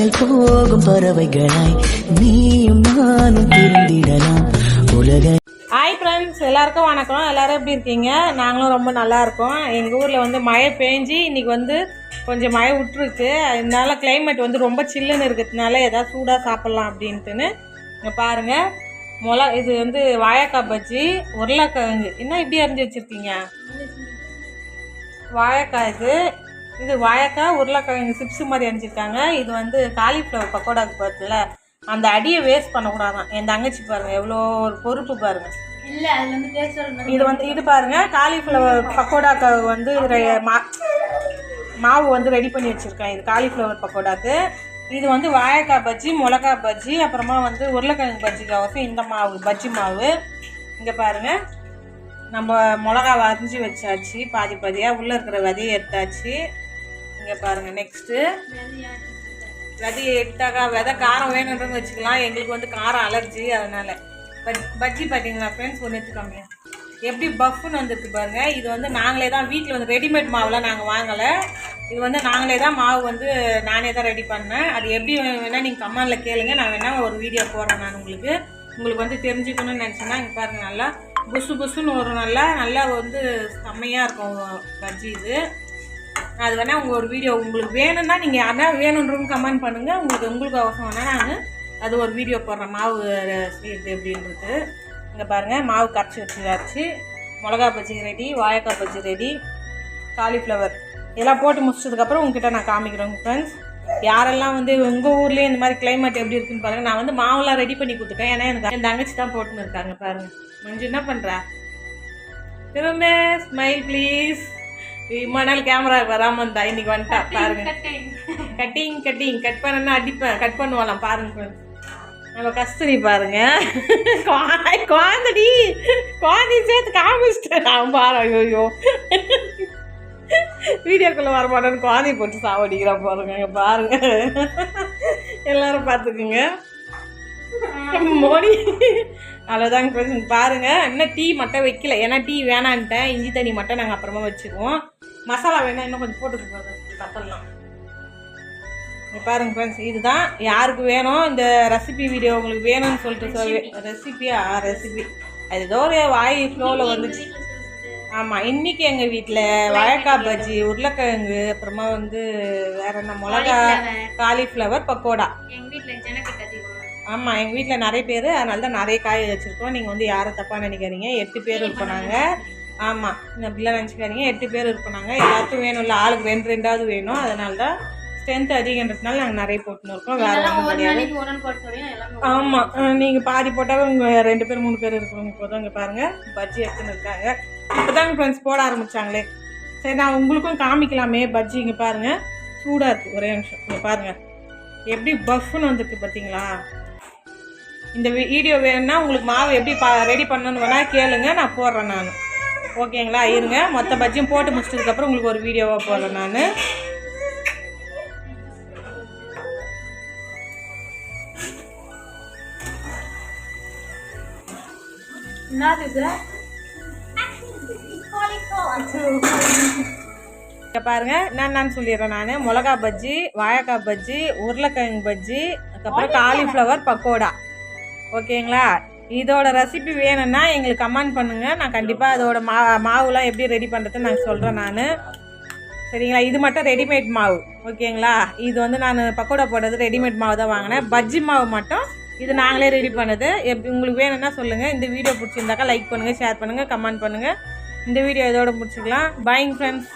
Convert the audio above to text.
விண்ணை போகும் பறவைகளாய் நீயும் நானும் திருந்திடலாம் உலக ஹாய் ஃப்ரெண்ட்ஸ் எல்லாருக்கும் வணக்கம். எல்லாரும் எப்படி இருக்கீங்க? நாங்களும் ரொம்ப நல்லா இருக்கோம். எங்கள் ஊரில் வந்து மழை பேஞ்சு இன்னைக்கு வந்து கொஞ்சம் மழை விட்டுருக்கு. அதனால கிளைமேட் வந்து ரொம்ப சில்லுன்னு இருக்கிறதுனால எதாவது சூடாக சாப்பிட்லாம் அப்படின்ட்டுன்னு. இங்கே பாருங்கள் மொளா இது வந்து வாழைக்காய் பஜ்ஜி உருளைக்கிழங்கு. என்ன இப்படி அரிஞ்சு வச்சுருக்கீங்க? வாழைக்காய் இது. இது வாழைக்காய் உருளைக்கிழங்கு சிப்ஸ் மாதிரி அரிஞ்சிருக்காங்க இது வந்து காலிஃப்ளவர் பக்கோடாக்கு பார்த்துல அந்த அடியை வேஸ்ட் பண்ணக்கூடாதான். என் தங்கச்சி பாருங்க எவ்வளோ ஒரு பொறுப்பு பாருங்க. இல்ல அதுல வந்து டேஸ்ட் இது வந்து இது பாருங்க காலிஃப்ளவர் பக்கோடாக்கு வந்து மா- மாவு வந்து ரெடி பண்ணி வச்சுருக்கேன். இது காலிஃப்ளவர் பக்கோடாக்கு. இது வந்து வாழைக்காய் பஜ்ஜி மிளகா பஜ்ஜி அப்புறமா வந்து உருளைக்கிழங்கு பஜ்ஜிக்காக இந்த மாவு பஜ்ஜி மாவு. இங்கே பாருங்க. நம்ம மிளகா வரைஞ்சி வச்சாச்சு பாதி பாதியாக உள்ளே இருக்கிற விதையை எடுத்தாச்சு. இங்கே பாருங்கள் நெக்ஸ்ட்டு விதையை எடுத்தாக்கா விதை காரம் வேணுன்றன்னு வச்சுக்கலாம். எங்களுக்கு வந்து காரம் அலர்ஜி அதனால். பஜ் பஜ்ஜி பார்த்தீங்களா ஃப்ரெண்ட்ஸ் ஒன்று எடுத்துக்கோங்க. எப்படி பஃப்னு வந்துருக்கு பாருங்கள் இது வந்து நாங்களே தான் வீட்டில் வந்து ரெடிமேட் மாவுலாம் நாங்கள் வாங்கலை. இது வந்து நாங்களே தான் மாவு வந்து நானே தான் ரெடி பண்ணேன். அது எப்படி வேணால் நீங்கள் கமெண்டில் கேளுங்க. நான் வேணால் ஒரு வீடியோ போடுறேன் நான் உங்களுக்கு. உங்களுக்கு வந்து தெரிஞ்சுக்கணும்னு நினச்சேன்னா இங்கே பாருங்கள் நல்லா புசு புசுன்னு ஒரு நல்லா நல்லா வந்து செம்மையாக இருக்கும் பஜ்ஜி இது. அது வேணால் உங்கள் ஒரு வீடியோ உங்களுக்கு வேணும்னா நீங்கள் யாருனா வேணுன்றவங்க கமெண்ட் பண்ணுங்கள் உங்களுக்கு உங்களுக்கு அவசரம் வேணால் நான் அது ஒரு வீடியோ போடுறேன். மாவு செய்யுது எப்படின்றது இங்கே பாருங்கள் மாவு கரைச்சி வச்சுதாச்சு மிளகா பஜ்ஜி ரெடி வாழைக்காய் பஜ்ஜி ரெடி காலிஃப்ளவர் இதெல்லாம் போட்டு முடிச்சதுக்கப்புறம் உங்ககிட்ட நான் காமிக்கிறேன் ஃப்ரெண்ட்ஸ் யாரெல்லாம் வந்து உங்கள் ஊர்லேயே இந்த மாதிரி climate எப்படி இருக்குன்னு பாருங்கள் நான் வந்து மாவுலாம் ரெடி பண்ணி கொடுத்துட்டேன். ஏன்னா எனக்கு என் தங்கச்சி தான் போட்டுன்னு இருக்காங்க பாருங்கள் மஞ்சு என்ன பண்ணுறா திரும்ப ஸ்மைல் ப்ளீஸ் இம்மா நாள் கேமரா வராம இருந்தா இன்னைக்கு வந்துட்டா பாருங்க. கட்டிங் கட்டிங் கட் பண்ணனா அடிப்பேன் கட் பண்ணுவாளாம் பாருங்க. நம்ம கஸ்தூரி பாருங்க. குழா- குழந்தடி குழந்தைய சேர்த்து காமிச்சிட்டேன். நான் பாரு ஐயோ. வீடியோக்குள்ள வர மாட்டேன்னு குழந்தைய போட்டு சாவடிக்கிறான் பாருங்க பாருங்க. எல்லாரும் பார்த்துக்குங்க மோடி அவ்வளோதாங்க ஃப்ரெண்ட்ஸ் பாருங்க இன்னும் டீ மட்டும் வைக்கல. ஏன்னா டீ வேணான்ட்டேன். இஞ்சி தண்ணி மட்டும் நாங்கள் அப்புறமா வச்சுக்குவோம். மசாலா வேணா இன்னும் கொஞ்சம் போட்டுக்கோங்க கப்பல்லாம் இங்க பாருங்க ஃப்ரெண்ட்ஸ் இதுதான் யாருக்கு வேணும்? இந்த ரெசிபி வீடியோ உங்களுக்கு வேணும்னு சொல்லிட்டு சொல்லி ரெசிபியா ரெசிபி அது ஏதோ ஒரு வாய் ஃப்ளோவில் வந்துச்சு. ஆமாம் இன்னைக்கு எங்கள் வீட்டில் வாழைக்காய் பஜ்ஜி உருளைக்கிழங்கு அப்புறமா வந்து வேற என்ன மிளகா காலிஃப்ளவர் பக்கோடா. ஜனக்கட்டு ஆமாம் எங்கள் வீட்டில் நிறைய பேர் அதனால தான் நிறைய காய் வச்சுருக்கோம். நீங்கள் வந்து யாரும் தப்பாக நினைக்காதீங்க. எட்டு பேர் இருப்போம் நாங்கள் ஆமாம் அப்படிலாம் நினச்சிக்காதீங்க. எட்டு பேர் இருப்போம் நாங்கள் எல்லாத்துக்கும் வேணும்ல ஆளுக்கு ரெண்டு ரெண்டாவது வேணும். அதனால தான் ஸ்ட்ரென்த் அதிகன்றதுனால நாங்கள் நிறைய போட்டுன்னு இருக்கோம். வேறு ஒன்றும் கிடையாது. ஆமாம் நீங்கள் பாதி போட்டாவே உங்கள் ரெண்டு பேர் மூணு பேர் இருக்கிறவங்க போதும். இங்கே பாருங்கள் பஜ்ஜி எடுத்துன்னு இருக்காங்க. இப்போ தாங்க ஃப்ரெண்ட்ஸ் போட ஆரம்பித்தாங்களே சரி நான் உங்களுக்கும் காமிக்கலாமே. பஜ்ஜி இங்கே பாருங்கள் சூடாக இருக்குது ஒரே நிமிஷம். இங்கே பாருங்கள் எப்படி பஃப்னு வந்திருக்கு பார்த்தீங்களா இந்த வீடியோ வேணும்னா உங்களுக்கு மாவு எப்படி பா ரெடி பண்ணணும்னு வேணால் கேளுங்க. நான் போடுறேன் நான். ஓகேங்களா இருங்க. மொத்த பஜ்ஜியும் போட்டு முடிச்சதுக்கப்புறம் உங்களுக்கு ஒரு வீடியோவாக போடுறேன் நான். என்னது இங்க பாருங்க நான் நான் சொல்லிடுறேன் நான். மிளகா பஜ்ஜி வாழைக்காய் பஜ்ஜி உருளைக்கிழங்கு பஜ்ஜி அதுக்கப்புறம் காலிஃப்ளவர் பக்கோடா. ஓகேங்களா? இதோட ரெசிபி வேணும்னா எங்களுக்கு கமெண்ட் பண்ணுங்க. நான் கண்டிப்பாக அதோட மா மாவுலாம் எப்படி ரெடி பண்ணுறதுன்னு நான் சொல்கிறேன் நான். சரிங்களா? இது மட்டும் ரெடிமேட் மாவு. ஓகேங்களா? இது வந்து நான் பக்கோடா போடுறது ரெடிமேட் மாவு தான் வாங்கினேன். பஜ்ஜி மாவு மட்டும் இது நாங்களே ரெடி பண்ணது. எப்படி உங்களுக்கு வேணும்னா சொல்லுங்கள் இந்த வீடியோ பிடிச்சிருந்தாக்கா லைக் பண்ணுங்கள் ஷேர் பண்ணுங்கள் கமெண்ட் பண்ணுங்கள் இந்த வீடியோ இதோட முடிச்சுக்கலாம். Buying friends